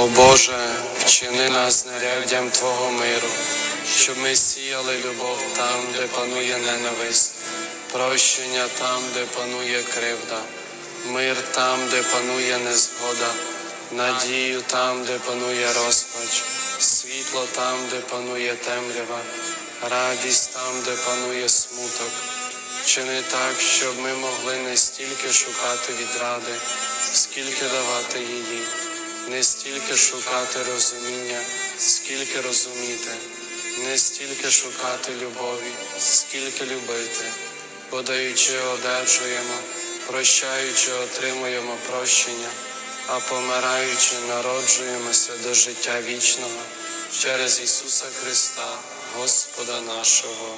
О Боже, вчини нас знаряддям Твого миру, щоб ми сіяли любов там, де панує ненависть, прощення там, де панує кривда, мир там, де панує незгода, надію там, де панує розпач, світло там, де панує темрява, радість там, де панує смуток. Чини так, щоб ми могли не стільки шукати відради, скільки давати її, не стільки шукати розуміння, скільки розуміти, не стільки шукати любові, скільки любити, бо даючи одержуємо, прощаючи, отримуємо прощення, а помираючи, народжуємося до життя вічного через Ісуса Христа, Господа нашого.